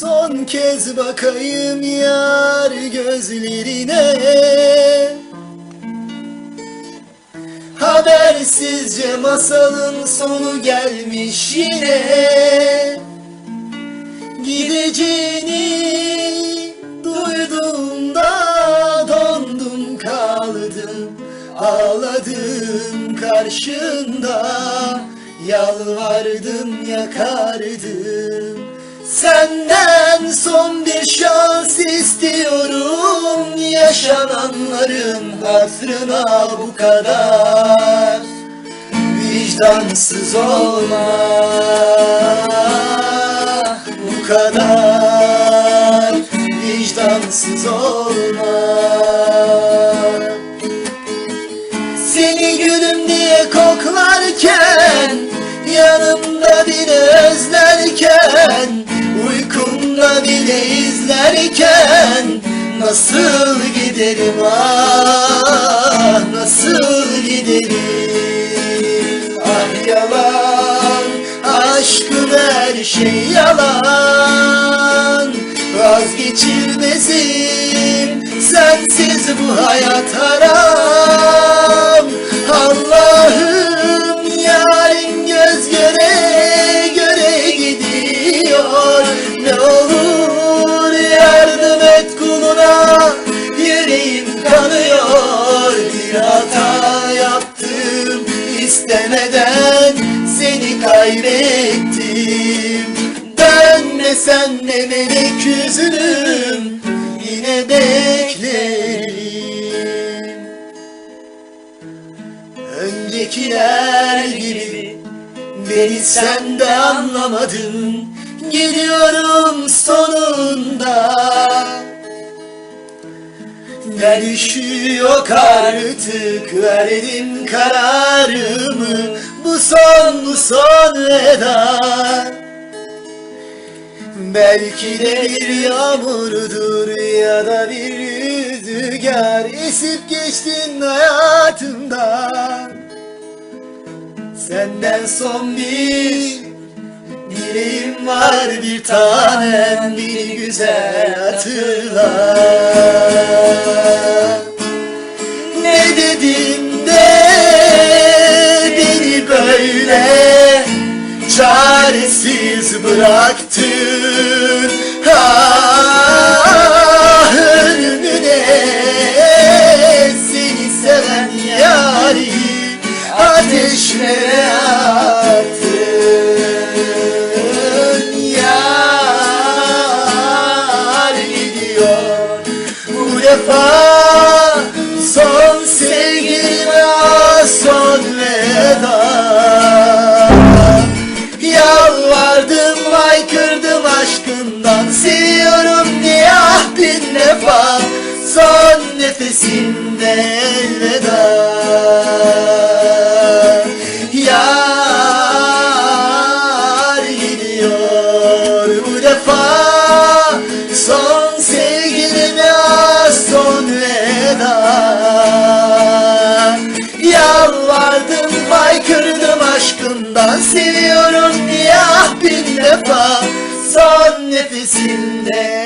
Son kez bakayım yar gözlerine. Habersizce masalın sonu gelmiş yine. Gideceğini duyduğumda dondum kaldım. Ağladım karşında Yalvardım yakardım. Senden son bir şans istiyorum Yaşananların hatırına bu kadar. Vicdansız olma bu kadar. Vicdansız olma Nasıl giderim ah Nasıl giderim? Ah yalan Aşkın her şey yalan. Vazgeçilmezim Sensiz bu hayat haram kanıyor Bir hata yaptım. İstemeden seni kaybettim. Dönmesen ne melek yüzünüm. Yine beklerim. Öncekiler gibi Beni sen de anlamadın. Gidiyorum sonunda Dönüşü yok artık Verdim kararımı. Bu son bu son veda Belki de bir yağmurdur ya da bir rüzgar. Esip geçtin hayatımdan Senden son bir dileğim var bir tanem. Beni güzel hatırla çaresiz bıraktın defa Son nefesimde elveda Yar gidiyor bu defa. Son sevgilime ah son veda. Yalvardım haykırdım aşkından. Seviyorum diye ah bin defa. Son nefesimde